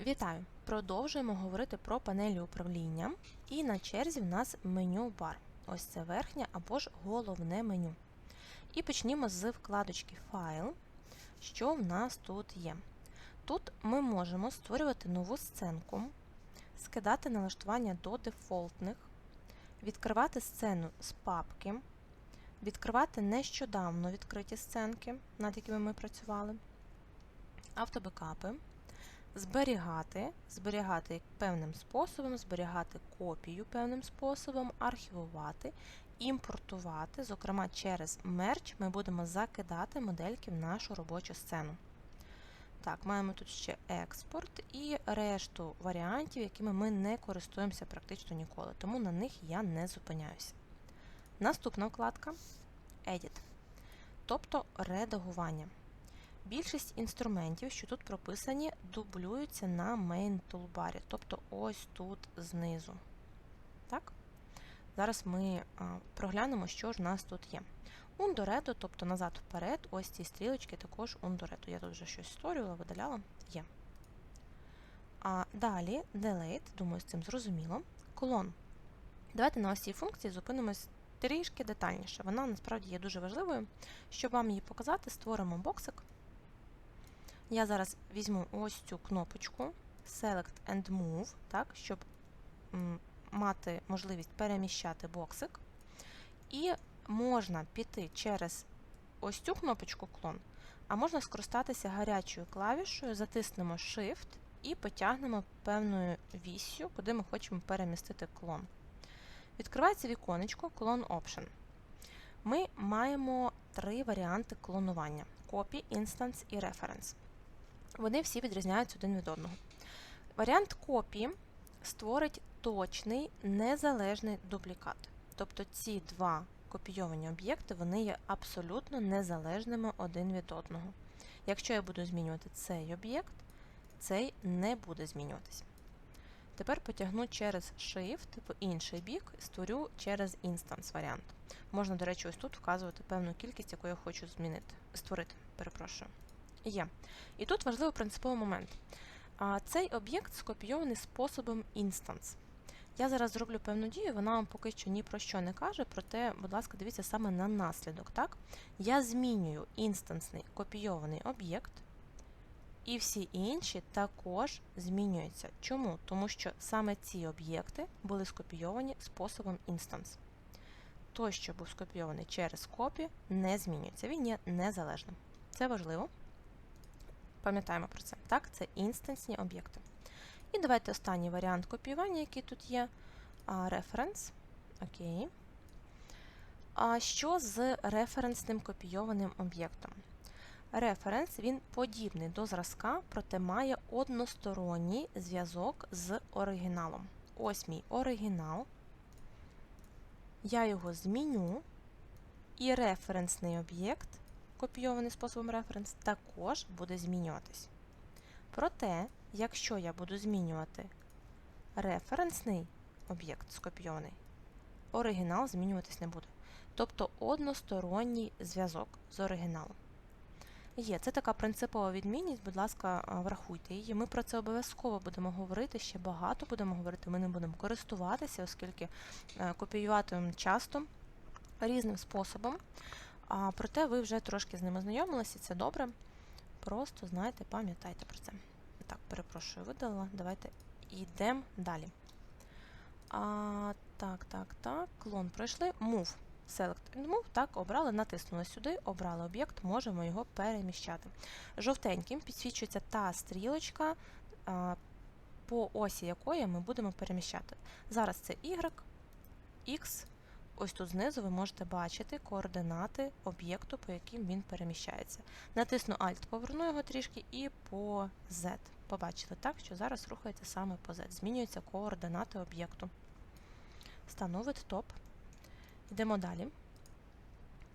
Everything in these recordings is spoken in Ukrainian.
Вітаю! Продовжуємо говорити про панелі управління. І на черзі в нас меню бар. Ось це верхнє або ж головне меню. І почнімо з вкладочки Файл. Що в нас тут є? Тут ми можемо створювати нову сценку, скидати налаштування до дефолтних, відкривати сцену з папки, відкривати нещодавно відкриті сценки, над якими ми працювали, автобекапи зберігати, зберігати певним способом, зберігати копію певним способом, архівувати, імпортувати, зокрема через мерч ми будемо закидати модельки в нашу робочу сцену. Так, маємо тут ще експорт і решту варіантів, якими ми не користуємося практично ніколи, тому на них я не зупиняюся. Наступна вкладка Edit, тобто редагування. Більшість інструментів, що тут прописані, дублюються на main toolbar, тобто ось тут знизу. Так? Зараз ми проглянемо, що ж у нас тут є. Ундоредо, тобто назад вперед, ось ці стрілочки також ундоредо. Я тут вже щось створювала, видаляла, є. А далі delete, думаю, з цим зрозуміло. Колон. Давайте на ось цій функції зупинимось трішки детальніше. Вона насправді є дуже важливою. Щоб вам її показати, створимо боксик. Я зараз візьму ось цю кнопочку Select and Move, так, щоб мати можливість переміщати боксик. І можна піти через ось цю кнопочку клон, а можна скористатися гарячою клавішою, затиснемо Shift і потягнемо певною віссю, куди ми хочемо перемістити клон. Відкривається віконечко Clone Option. Ми маємо три варіанти клонування: Copy, Instance і Reference. Вони всі відрізняються один від одного. Варіант копії створить точний незалежний дублікат. Тобто ці два копійовані об'єкти вони є абсолютно незалежними один від одного. Якщо я буду змінювати цей об'єкт, цей не буде змінюватися. Тепер потягну через Shift в інший бік, створю через Instance варіант. Можна, до речі, ось тут вказувати певну кількість, яку я хочу змінити, створити. Перепрошую. Є. І тут важливий принциповий момент. Цей об'єкт скопійований способом instance. Я зараз зроблю певну дію, вона вам поки що ні про що не каже, проте, будь ласка, дивіться саме на наслідок. Так? Я змінюю інстансний копійований об'єкт, і всі інші також змінюються. Чому? Тому що саме ці об'єкти були скопійовані способом instance. Той, що був скопійований через копію, не змінюється. Він є незалежним. Це важливо. Пам'ятаємо про це. Так, це інстансні об'єкти. І давайте останній варіант копіювання, який тут є. Референс. Окей. А що з референсним копійованим об'єктом? Референс він подібний до зразка, проте має односторонній зв'язок з оригіналом. Ось мій оригінал. Я його зміню, і референсний об'єкт копійований способом референс, також буде змінюватись. Проте, якщо я буду змінювати референсний об'єкт скопійований, оригінал змінюватись не буде. Тобто односторонній зв'язок з оригіналом. Є, це така принципова відмінність, будь ласка, врахуйте її. Ми про це обов'язково будемо говорити, ще багато будемо говорити, ми не будемо користуватися, оскільки копіюватимемо часто різним способом. А, Проте ви вже трошки з ними знайомилися, це добре. Просто знаєте, пам'ятайте про це. Так, перепрошую, видалила. Давайте йдемо далі. А, Так, так, так. Клон пройшли. Move. Select and Move. Так, обрали, натиснули сюди, обрали об'єкт, можемо його переміщати. Жовтеньким підсвічується та стрілочка, по осі якої ми будемо переміщати. Зараз це Y, X. Ось тут знизу ви можете бачити координати об'єкту, по яким він переміщається. Натисну Alt, поверну його трішки і по Z. Побачили так, що зараз рухається саме по Z. Змінюються координати об'єкту. Стану вид топ. Йдемо далі.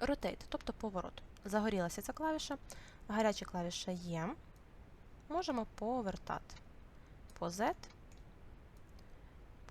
Rotate, тобто поворот. Загорілася ця клавіша. Гаряча клавіша є. Можемо повертати по Z,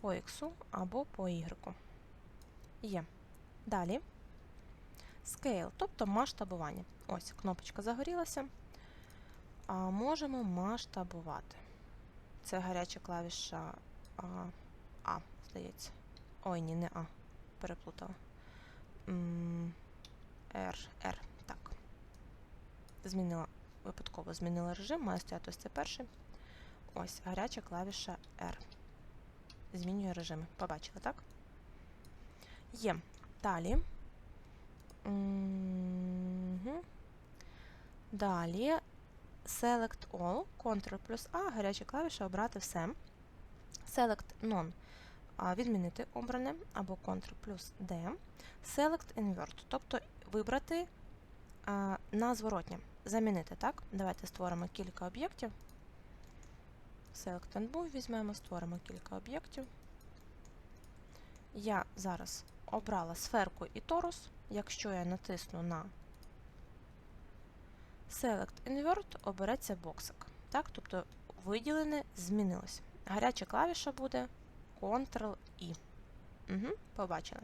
по X або по Y. Є. Далі Scale, тобто масштабування. Ось кнопочка загорілася. А Можемо масштабувати. Це гаряча клавіша А, а здається. Ой, ні, не А. Переплутала. R, R, так. Змінила, випадково змінила режим, має стояти ось це перший. Ось, гаряча клавіша R. Змінює режими. Побачили, так? Є. Далі. Мгм. Далі Select All, Ctrl плюс А, гаряча клавіша обрати все. Select None відмінити обране або Ctrl плюс D. Select Invert, тобто вибрати а, на зворотнє. Замінити, так? Давайте створимо кілька об'єктів. Select and Move візьмемо, створимо кілька об'єктів. Я зараз обрала сферку і торус. Якщо я натисну на Select Invert, обереться боксик. Так? Тобто виділене змінилось. Гаряча клавіша буде Ctrl-I. Угу, побачили.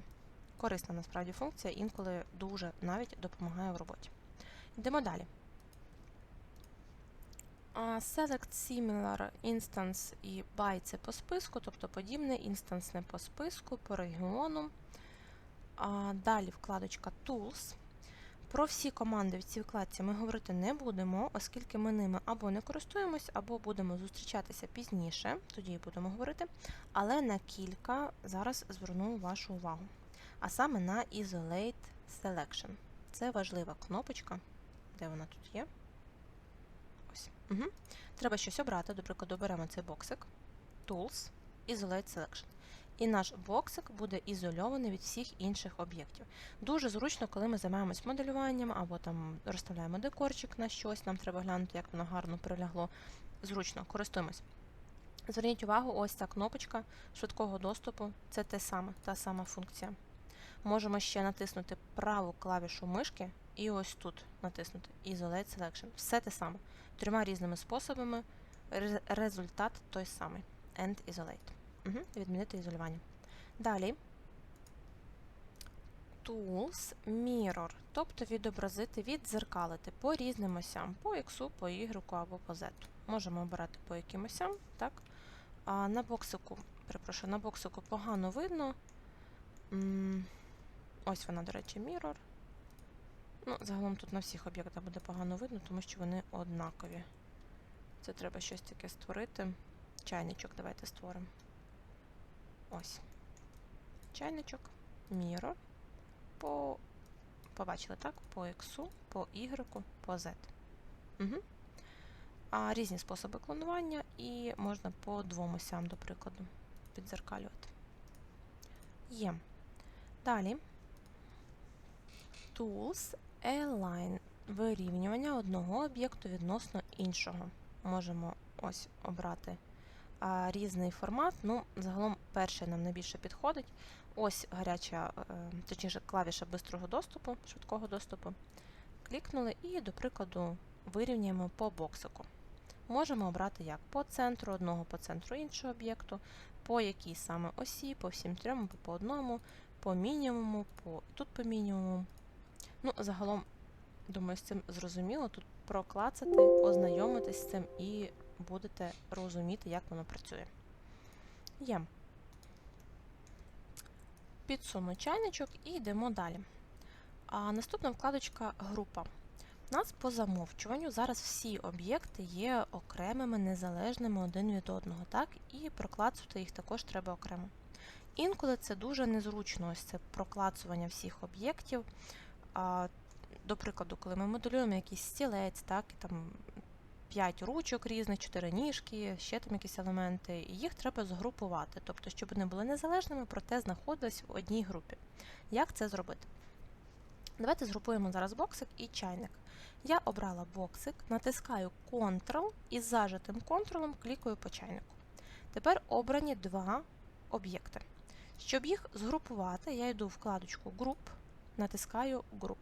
Корисна насправді функція, інколи дуже навіть допомагає в роботі. Йдемо далі. Select Similar Instance і By це по списку, тобто подібне, інстанс не по списку, по регіону. Далі вкладочка Tools. Про всі команди в цій вкладці ми говорити не будемо, оскільки ми ними або не користуємось, або будемо зустрічатися пізніше, тоді і будемо говорити. Але на кілька зараз зверну вашу увагу. А саме на Isolate Selection. Це важлива кнопочка. Де вона тут є? Ось. Угу. Треба щось обрати. До прикладу, беремо цей боксик. Tools, Isolate Selection. І наш боксик буде ізольований від всіх інших об'єктів. Дуже зручно, коли ми займаємось моделюванням або там розставляємо декорчик на щось, нам треба глянути, як воно гарно прилягло. Зручно, користуємось. Зверніть увагу, ось ця кнопочка швидкого доступу це те саме, та сама функція. Можемо ще натиснути праву клавішу мишки і ось тут натиснути Isolate Selection. Все те саме. Трьома різними способами. Результат той самий. End Isolate. Угу, відмінити ізолювання. Далі Tools Mirror, тобто відобразити, віддзеркалити по різним осям, по X, по Y або по Z. Можемо обирати по яким осям, так? А на боксику, перепрошую, на боксику погано видно. Ось вона, до речі, Mirror. Ну, загалом тут на всіх об'єктах буде погано видно, тому що вони однакові. Це треба щось таке створити. Чайничок давайте створимо. Ось. Чайничок, Mirror. По, побачили, так? По X, по Y, по Z. Угу. А різні способи клонування, і можна по двом осям, до прикладу, підзеркалювати. Є. Далі. Tools Align. Вирівнювання одного об'єкту відносно іншого. Можемо ось обрати а, різний формат. Ну, загалом перший нам найбільше підходить. Ось гаряча, е, точніше, клавіша бистрого доступу, швидкого доступу. Клікнули і, до прикладу, вирівнюємо по боксику. Можемо обрати як по центру одного, по центру іншого об'єкту, по якій саме осі, по всім трьом, по одному, по мінімуму, по тут по мінімуму. Ну, загалом, думаю, з цим зрозуміло. Тут проклацати, ознайомитись з цим і будете розуміти, як воно працює. Є. Підсуну чайничок і йдемо далі. А Наступна вкладочка група. У нас по замовчуванню зараз всі об'єкти є окремими, незалежними один від одного, так? І проклацувати їх також треба окремо. Інколи це дуже незручно, ось це проклацування всіх об'єктів. До прикладу, коли ми моделюємо якийсь стілець, так, і там 5 ручок різних, 4 ніжки, ще там якісь елементи, і їх треба згрупувати, тобто, щоб вони були незалежними, проте знаходились в одній групі. Як це зробити? Давайте згрупуємо зараз боксик і чайник. Я обрала боксик, натискаю Ctrl і з зажатим контролем клікаю по чайнику. Тепер обрані два об'єкти. Щоб їх згрупувати, я йду в вкладочку Group, натискаю Group.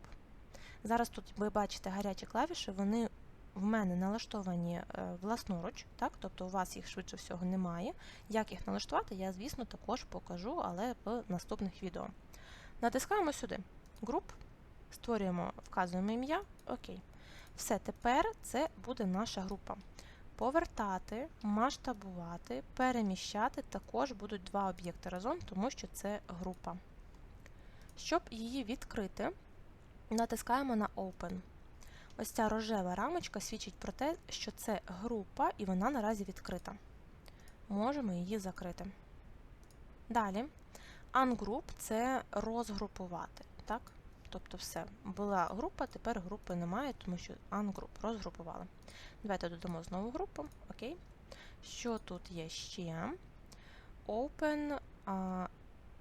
Зараз тут ви бачите гарячі клавіші, вони в мене налаштовані е, власноруч, так? тобто у вас їх швидше всього немає. Як їх налаштувати, я, звісно, також покажу, але в наступних відео. Натискаємо сюди груп, створюємо, вказуємо ім'я. Окей. Все, тепер це буде наша група. Повертати, масштабувати, переміщати також будуть два об'єкти разом, тому що це група. Щоб її відкрити, натискаємо на Open. Ось ця рожева рамочка свідчить про те, що це група і вона наразі відкрита. Можемо її закрити. Далі, Ungroup – це розгрупувати. Так? Тобто все, була група, тепер групи немає, тому що Ungroup розгрупували. Давайте додамо знову групу. Окей. Що тут є ще? Open.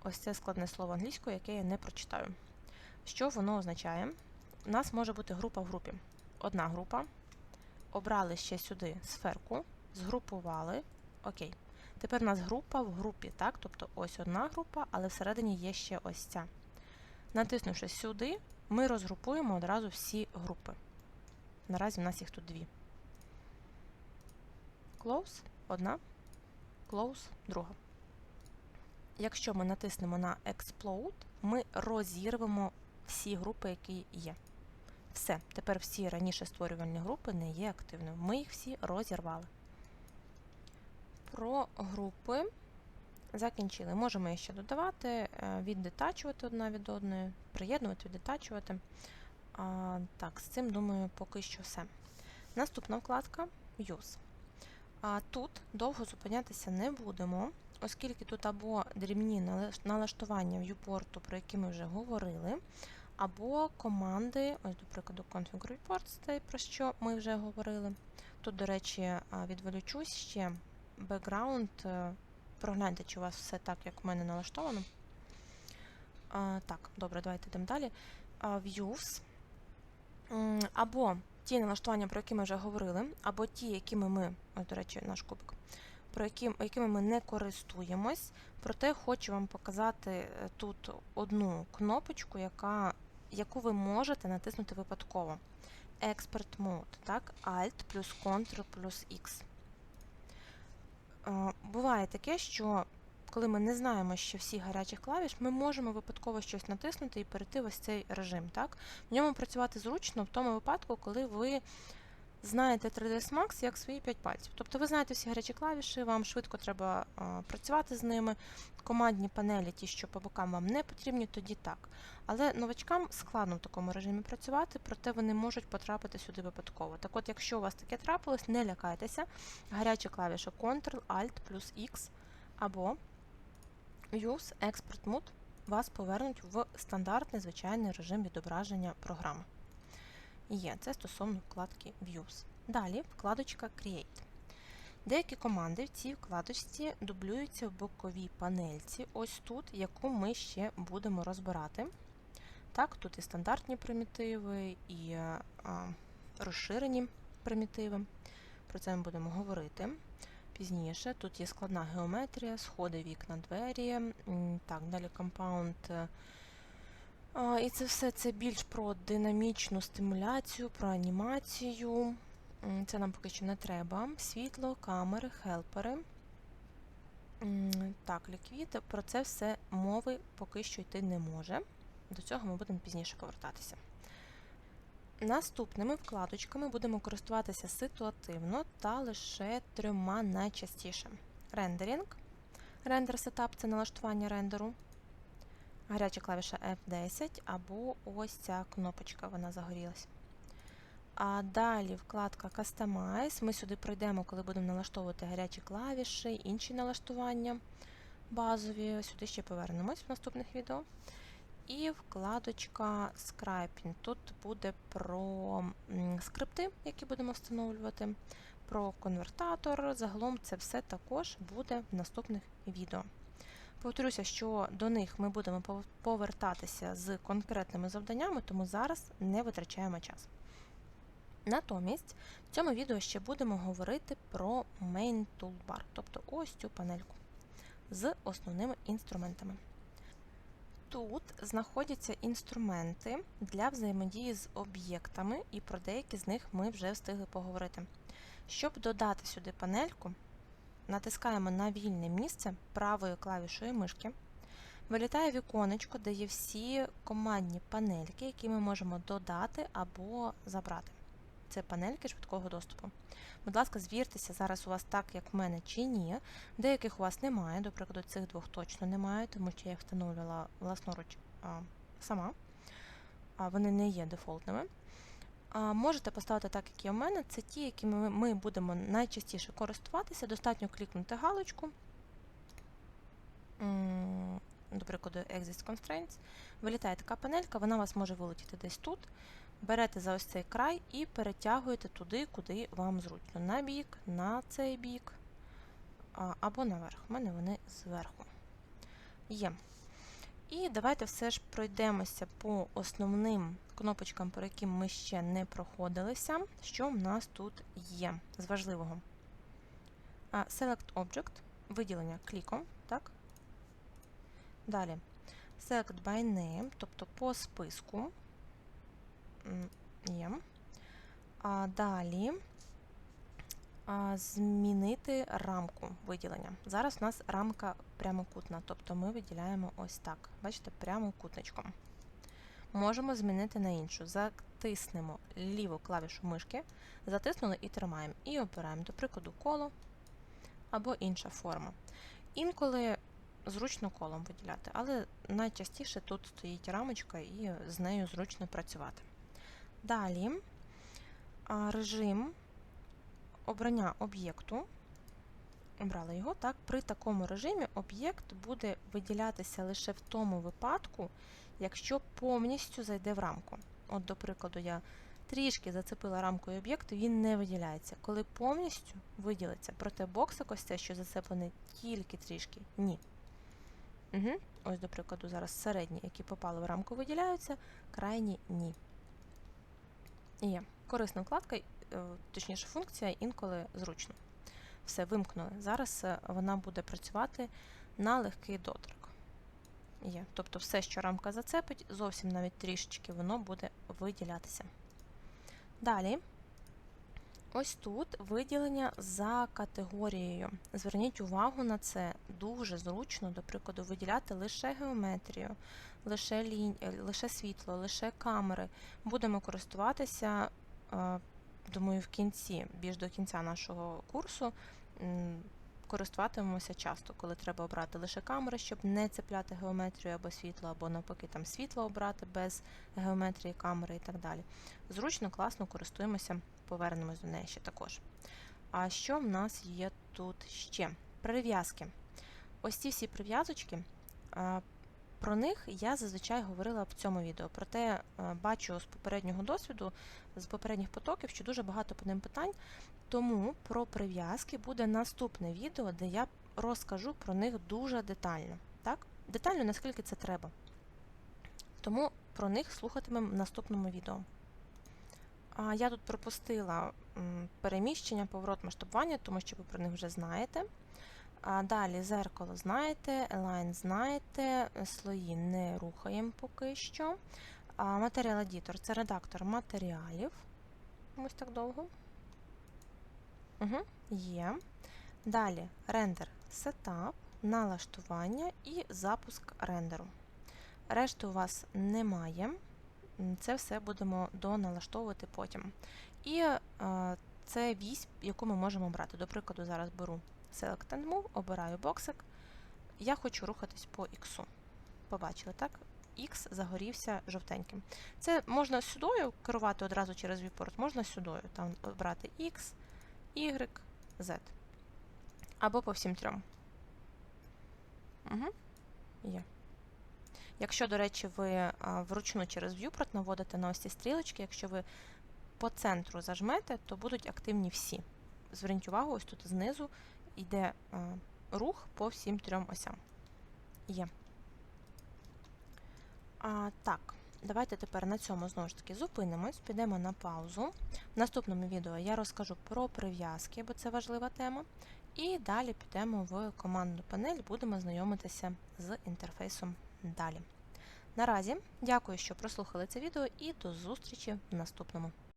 Ось це складне слово англійською, яке я не прочитаю. Що воно означає? У нас може бути група в групі. Одна група. Обрали ще сюди сферку, згрупували. Окей. Тепер у нас група в групі, так? Тобто ось одна група, але всередині є ще ось ця. Натиснувши сюди, ми розгрупуємо одразу всі групи. Наразі в нас їх тут дві. Close одна, close друга. Якщо ми натиснемо на Explode, ми розірвемо всі групи, які є. Все, тепер всі раніше створювальні групи не є активними. Ми їх всі розірвали. Про групи закінчили. Можемо їх ще додавати, е, віддетачувати одна від одної, приєднувати, віддетачувати. А, Так, з цим, думаю, поки що все. Наступна вкладка Use. А, Тут довго зупинятися не будемо, оскільки тут або дрібні налаштування viewport, про які ми вже говорили, або команди, ось, до прикладу, config reports, те, про що ми вже говорили. Тут, до речі, відволічусь ще background, е, прогляньте, чи у вас все так, як в мене налаштовано. А, Так, добре, давайте йдемо далі. Views. Або ті налаштування, про які ми вже говорили, або ті, якими ми, ось, до речі, наш кубик, про які, якими ми не користуємось. Проте хочу вам показати е, тут одну кнопочку, яка, яку ви можете натиснути випадково. Expert Mode, так, Alt плюс Ctrl плюс X. Буває таке, що коли ми не знаємо ще всіх гарячих клавіш, ми можемо випадково щось натиснути і перейти в ось цей режим. Так? В ньому працювати зручно в тому випадку, коли ви знаєте 3ds Max як свої 5 пальців. Тобто ви знаєте всі гарячі клавіші, вам швидко треба а, працювати з ними. Командні панелі, ті, що по бокам вам не потрібні, тоді так. Але новачкам складно в такому режимі працювати, проте вони можуть потрапити сюди випадково. Так от, якщо у вас таке трапилось, не лякайтеся. Гаряча клавіша Ctrl, Alt плюс X або Use Expert Mode вас повернуть в стандартний звичайний режим відображення програми. Є, це стосовно вкладки Views. Далі вкладочка Create. Деякі команди в цій вкладочці дублюються в боковій панельці, ось тут, яку ми ще будемо розбирати. Так, Тут і стандартні примітиви, і а, розширені примітиви. Про це ми будемо говорити пізніше. Тут є складна геометрія, сходи вікна, двері. Так, далі компаунд. І це все це більш про динамічну стимуляцію, про анімацію. Це нам поки що не треба. Світло, камери, хелпери. Так, ліквід. Про це все мови поки що йти не може. До цього ми будемо пізніше повертатися. Наступними вкладочками будемо користуватися ситуативно та лише трьома найчастіше. Рендерінг. Рендер сетап це налаштування рендеру. Гаряча клавіша F10 або ось ця кнопочка, вона загорілась. А далі вкладка Customize. Ми сюди пройдемо, коли будемо налаштовувати гарячі клавіші, інші налаштування базові. Сюди ще повернемось в наступних відео. І вкладочка Scriping. Тут буде про скрипти, які будемо встановлювати, про конвертатор. Загалом це все також буде в наступних відео. Повторюся, що до них ми будемо повертатися з конкретними завданнями, тому зараз не витрачаємо час. Натомість в цьому відео ще будемо говорити про Main Toolbar, тобто ось цю панельку з основними інструментами. Тут знаходяться інструменти для взаємодії з об'єктами, і про деякі з них ми вже встигли поговорити. Щоб додати сюди панельку, натискаємо на вільне місце правою клавішою мишки. Вилітає віконечко, де є всі командні панельки, які ми можемо додати або забрати. це панельки швидкого доступу. Будь ласка, звіртеся зараз у вас так, як в мене, чи ні. Деяких у вас немає, до прикладу, цих двох точно немає, тому що я їх встановлювала власноруч а, сама. А, вони не є дефолтними. Можете поставити так, як є у мене. Це ті, якими ми, ми будемо найчастіше користуватися. Достатньо клікнути галочку. До прикладу, Exist Constraints. Вилітає така панелька, вона вас може вилетіти десь тут. Берете за ось цей край і перетягуєте туди, куди вам зручно. На бік, на цей бік або наверх. У мене вони зверху. Є. І давайте все ж пройдемося по основним кнопочкам, по яким ми ще не проходилися. Що в нас тут є з важливого? Select Object, виділення кліком. так? Далі. Select by name, тобто по списку. Є. А далі а, змінити рамку виділення. Зараз у нас рамка прямокутна, тобто ми виділяємо ось так. Бачите, прямокутничком. Можемо змінити на іншу. Затиснемо ліву клавішу мишки, затиснули і тримаємо. І обираємо, до прикладу, коло або інша форма. Інколи зручно колом виділяти, але найчастіше тут стоїть рамочка і з нею зручно працювати. Далі режим обрання об'єкту. Обрали його, так. При такому режимі об'єкт буде виділятися лише в тому випадку, якщо повністю зайде в рамку. От, до прикладу, я трішки зацепила рамкою об'єкт, він не виділяється. Коли повністю виділиться, проте боксик ось це, що зацеплений тільки трішки, ні. Угу. Ось, до прикладу, зараз середні, які попали в рамку, виділяються, крайні ні. І є корисна вкладка, е, точніше функція, інколи зручно. Все, вимкнули. Зараз е, вона буде працювати на легкий доторк. Є. Тобто все, що рамка зацепить, зовсім навіть трішечки воно буде виділятися. Далі, ось тут виділення за категорією. Зверніть увагу на це. Дуже зручно, до прикладу, виділяти лише геометрію, лише, лінь... е, лише світло, лише камери. Будемо користуватися, е, думаю, в кінці, більш до кінця нашого курсу. Користуватимемося часто, коли треба обрати лише камери, щоб не цепляти геометрію або світло, або навпаки там світло обрати без геометрії камери і так далі. Зручно, класно користуємося, повернемось до неї ще також. А що в нас є тут ще? Прив'язки. Ось ці всі прив'язочки. Про них я зазвичай говорила в цьому відео. Проте е, бачу з попереднього досвіду, з попередніх потоків, що дуже багато по ним питань. Тому про прив'язки буде наступне відео, де я розкажу про них дуже детально. Так? Детально, наскільки це треба. Тому про них слухатимемо в наступному відео. А я тут пропустила переміщення, поворот масштабування, тому що ви про них вже знаєте. А далі зеркало знаєте, Align знаєте, слої не рухаємо поки що. А Матеріал Editor це редактор матеріалів. Ось так довго. Угу, є. Далі рендер сетап, налаштування і запуск рендеру. Решти у вас немає. Це все будемо доналаштовувати потім. І е, це вісь, яку ми можемо брати. До прикладу, зараз беру Select and Move, обираю боксик. Я хочу рухатись по X. Побачили, так? X загорівся жовтеньким. Це можна сюдою керувати одразу через viewport, можна сюдою там обрати X, Y, Z. Або по всім трьом. Угу. Є. Якщо, до речі, ви вручну через viewport наводите на ось ці стрілочки, якщо ви по центру зажмете, то будуть активні всі. Зверніть увагу, ось тут знизу йде а, рух по всім трьом осям. Є. А, так, давайте тепер на цьому знову ж таки зупинимось, підемо на паузу. В наступному відео я розкажу про прив'язки, бо це важлива тема. І далі підемо в командну панель, будемо знайомитися з інтерфейсом далі. Наразі дякую, що прослухали це відео, і до зустрічі в наступному.